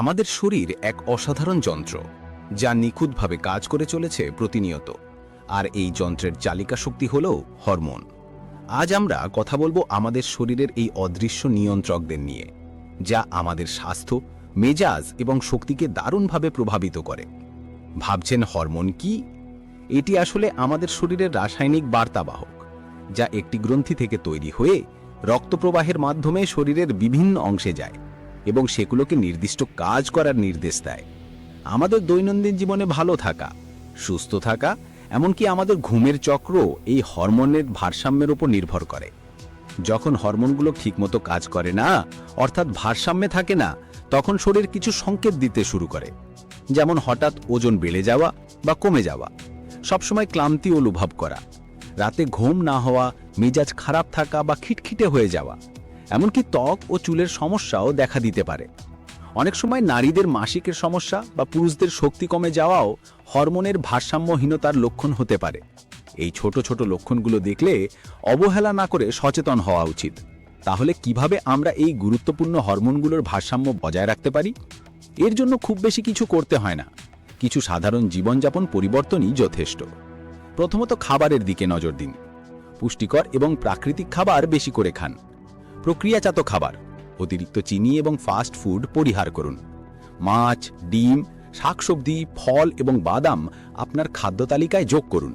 আমাদের শরীর এক অসাধারণ যন্ত্র, যা নিখুঁতভাবে কাজ করে চলেছে প্রতিনিয়ত, আর এই যন্ত্রের চালিকা শক্তি হল হরমোন। আজ আমরা কথা বলব আমাদের শরীরের এই অদৃশ্য নিয়ন্ত্রকদের নিয়ে, যা আমাদের স্বাস্থ্য, মেজাজ এবং শক্তিকে দারুণভাবে প্রভাবিত করে। ভাবছেন হরমোন কি? এটি আসলে আমাদের শরীরের রাসায়নিক বার্তাবাহক, যা একটি গ্রন্থি থেকে তৈরি হয়ে রক্তপ্রবাহের মাধ্যমে শরীরের বিভিন্ন অংশে যায়। এবং সেগুলোকে নির্দিষ্ট কাজ করার নির্দেশ দেয়। আমাদের দৈনন্দিন জীবনে ভালো থাকা, সুস্থ থাকা, এমনকি আমাদের ঘুমের চক্র এই হরমোনের ভারসাম্যের উপর নির্ভর করে। যখন হরমোনগুলো ঠিকমতো কাজ করে না, অর্থাৎ ভারসাম্যে থাকে না, তখন শরীর কিছু সংকেত দিতে শুরু করে। যেমন হঠাৎ ওজন বেড়ে যাওয়া বা কমে যাওয়া, সবসময় ক্লান্তি অনুভব করা, রাতে ঘুম না হওয়া, মেজাজ খারাপ থাকা বা খিটখিটে হয়ে যাওয়া। এমনকি ত্বক ও চুলের সমস্যাও দেখা দিতে পারে। অনেক সময় নারীদের মাসিকের সমস্যা বা পুরুষদের শক্তি কমে যাওয়াও হরমোনের ভারসাম্যহীনতার লক্ষণ হতে পারে। এই ছোট ছোট লক্ষণগুলো দেখলে অবহেলা না করে সচেতন হওয়া উচিত। তাহলে কীভাবে আমরা এই গুরুত্বপূর্ণ হরমোনগুলোর ভারসাম্য বজায় রাখতে পারি? এর জন্য খুব বেশি কিছু করতে হয় না। কিছু সাধারণ জীবনযাপন পরিবর্তনই যথেষ্ট। প্রথমত খাবারের দিকে নজর দিন। পুষ্টিকর এবং প্রাকৃতিক খাবার বেশি করে খান। প্রক্রিয়াজাত খাবার, অতিরিক্ত চিনি এবং ফাস্ট ফুড পরিহার করুন। মাছ, ডিম, শাকসবজি, ফল এবং বাদাম আপনার খাদ্য তালিকায় যোগ করুন।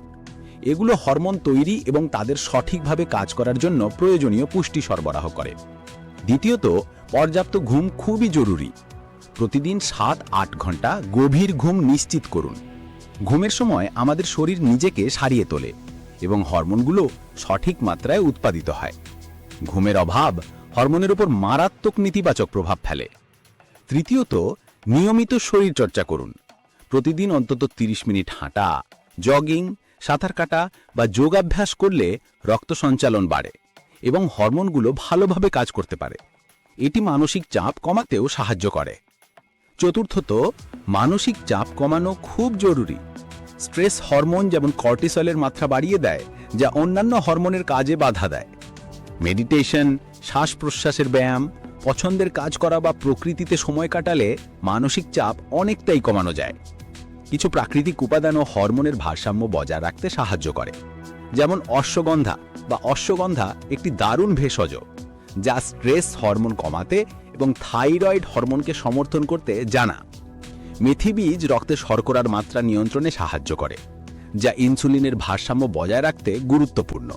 এগুলো হরমোন তৈরি এবং তাদের সঠিকভাবে কাজ করার জন্য প্রয়োজনীয় পুষ্টি সরবরাহ করে। দ্বিতীয়ত, পর্যাপ্ত ঘুম খুবই জরুরি। প্রতিদিন সাত আট ঘণ্টা গভীর ঘুম নিশ্চিত করুন। ঘুমের সময় আমাদের শরীর নিজেকে সারিয়ে তোলে এবং হরমোনগুলো সঠিক মাত্রায় উৎপাদিত হয়। ঘুমের অভাব হরমোনের উপর মারাত্মক নেতিবাচক প্রভাব ফেলে। তৃতীয়ত, নিয়মিত শরীরচর্চা করুন। প্রতিদিন অন্তত 30 মিনিট হাঁটা, জগিং, সাঁতার কাটা বা যোগাভ্যাস করলে রক্ত সঞ্চালন বাড়ে এবং হরমোনগুলো ভালোভাবে কাজ করতে পারে। এটি মানসিক চাপ কমাতেও সাহায্য করে। চতুর্থত, মানসিক চাপ কমানো খুব জরুরি। স্ট্রেস হরমোন যেমন কর্টিসলের মাত্রা বাড়িয়ে দেয়, যা অন্যান্য হরমোনের কাজে বাধা দেয়। মেডিটেশন শ্বাস প্রশ্বাসের ব্যায়াম, পছন্দের কাজ করা বা প্রকৃতিতে সময় কাটালে মানসিক চাপ অনেকটাই কমানো যায়। কিছু প্রাকৃতিক উপাদান ও হরমোনের ভারসাম্য বজায় রাখতে সাহায্য করে। যেমন অশ্বগন্ধা বা অশ্বগন্ধা একটি দারুণ ভেষজ, যা স্ট্রেস হরমোন কমাতে এবং থাইরয়েড হরমোনকে সমর্থন করতে জানা। মেথি বীজ রক্তে শর্করার মাত্রা নিয়ন্ত্রণে সাহায্য করে, যা ইনসুলিনের ভারসাম্য বজায় রাখতে গুরুত্বপূর্ণ।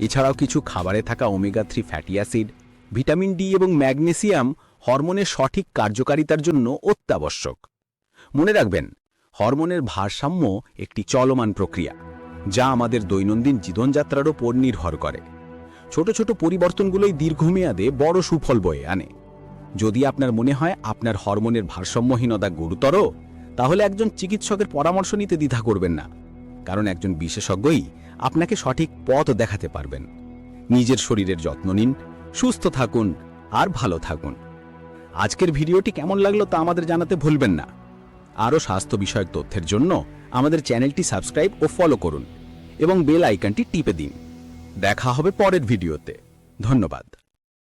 এছাড়াও কিছু খাবারে থাকা omega three fatty acid, vitamin D এবং ম্যাগনেসিয়াম হরমোনের সঠিক কার্যকারিতার জন্য অত্যাবশ্যক। মনে রাখবেন, হরমোনের ভারসাম্য একটি চলমান প্রক্রিয়া, যা আমাদের দৈনন্দিন জীবনযাত্রার ওপর নির্ভর করে। ছোট ছোট পরিবর্তনগুলোই দীর্ঘমেয়াদে বড় সুফল বয়ে আনে। যদি আপনার মনে হয় আপনার হরমোনের ভারসাম্যহীনতা গুরুতর, তাহলে একজন চিকিৎসকের পরামর্শ নিতে দ্বিধা করবেন না। কারণ একজন বিশেষজ্ঞই আপনাকে সঠিক পথ দেখাতে পারবেন। নিজের শরীরের যত্ন নিন, সুস্থ থাকুন আর ভালো থাকুন। আজকের ভিডিওটি কেমন লাগল তা আমাদের জানাতে ভুলবেন না। আরও স্বাস্থ্য বিষয়ক তথ্যের জন্য আমাদের চ্যানেলটি সাবস্ক্রাইব ও ফলো করুন এবং বেল আইকনটি টিপে দিন। দেখা হবে পরের ভিডিওতে। ধন্যবাদ।